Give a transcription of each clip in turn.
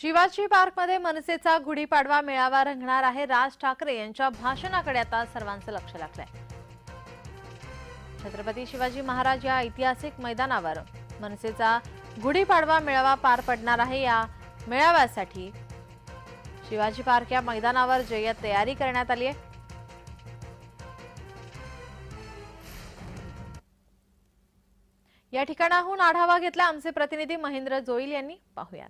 शिवाजी पार्कमध्ये मनसेचा गुढीपाडवा मेळावा रंगणार आहे राज ठाकरे यांच्या भाषणाकडे आता सर्वांचं लक्ष लागलंय. छत्रपती शिवाजी महाराज या ऐतिहासिक मैदानावर मनसेचा गुढीपाडवा मेळावा पार पडणार आहे. या मेळाव्यासाठी शिवाजी पार्क या मैदानावर जय्यत तयारी करण्यात आली आहे. या ठिकाणाहून आढावा घेतला आमचे प्रतिनिधी महेंद्र जोईल यांनी. पाहुयात.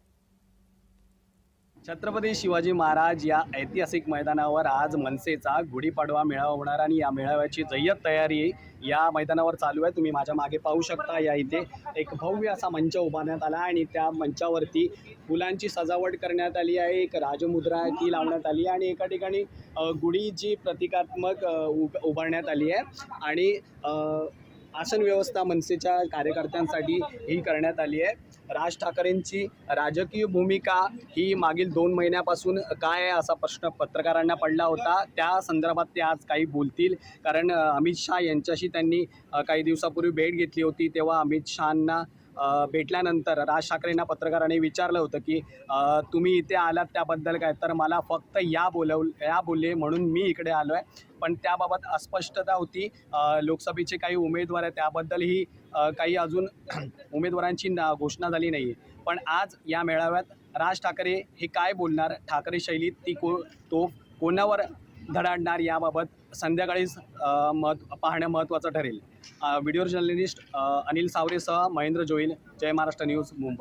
छत्रपती शिवाजी महाराज या ऐतिहासिक मैदानावर आज मनसेचा गुढीपाडवा मेळावा होणार आणि या मेळाव्याची जय्यत तयारी या मैदानावर चालू आहे. तुम्ही माझ्या मागे पाहू शकता. या इथे एक भव्य असा मंच उभारण्यात आला आणि त्या मंचावरती फुलांची सजावट करण्यात आली आहे. एक राजमुद्रा ती लावण्यात आली आहे आणि एका ठिकाणी गुढीची प्रतिकात्मक उभ उभारण्यात आली आहे आणि आसन व्यवस्था मनसेच्या कार्यकर्त्यांसाठी ही करण्यात आली आहे. राज ठाकरेंची राजकीय भूमिका ही मागील दोन महिन्यापासून काय आहे असा प्रश्न पत्रकारांना पडला होता. त्या संदर्भात ते आज काही बोलतील. कारण अमित शहा यांच्याशी त्यांनी काही दिवसापूर्वी भेट घेतली होती. तेव्हा अमित शहांना भेटल्यानंतर राज ठाकरेंना पत्रकारांनी विचारलं होतं की तुम्ही इथे आलात त्याबद्दल काय? तर मला फक्त या बोलव या बोलले म्हणून मी इकडे आलो आहे पण त्याबाबत अस्पष्टता होती. लोकसभेचे काही उमेदवार आहेत त्याबद्दलही काही अजून उमेदवारांची ना घोषणा झाली नाही आहे पण आज या मेळाव्यात राज ठाकरे हे काय बोलणार? ठाकरे शैलीत ती को तो कोणावर धडाडणार याबाबत संध्याकाळीच मत पाहणं महत्त्वाचं ठरेल. व्हिडिओ जर्नलिस्ट अनिल सावरेसह महेंद्र जोईल जय महाराष्ट्र न्यूज मुंबई.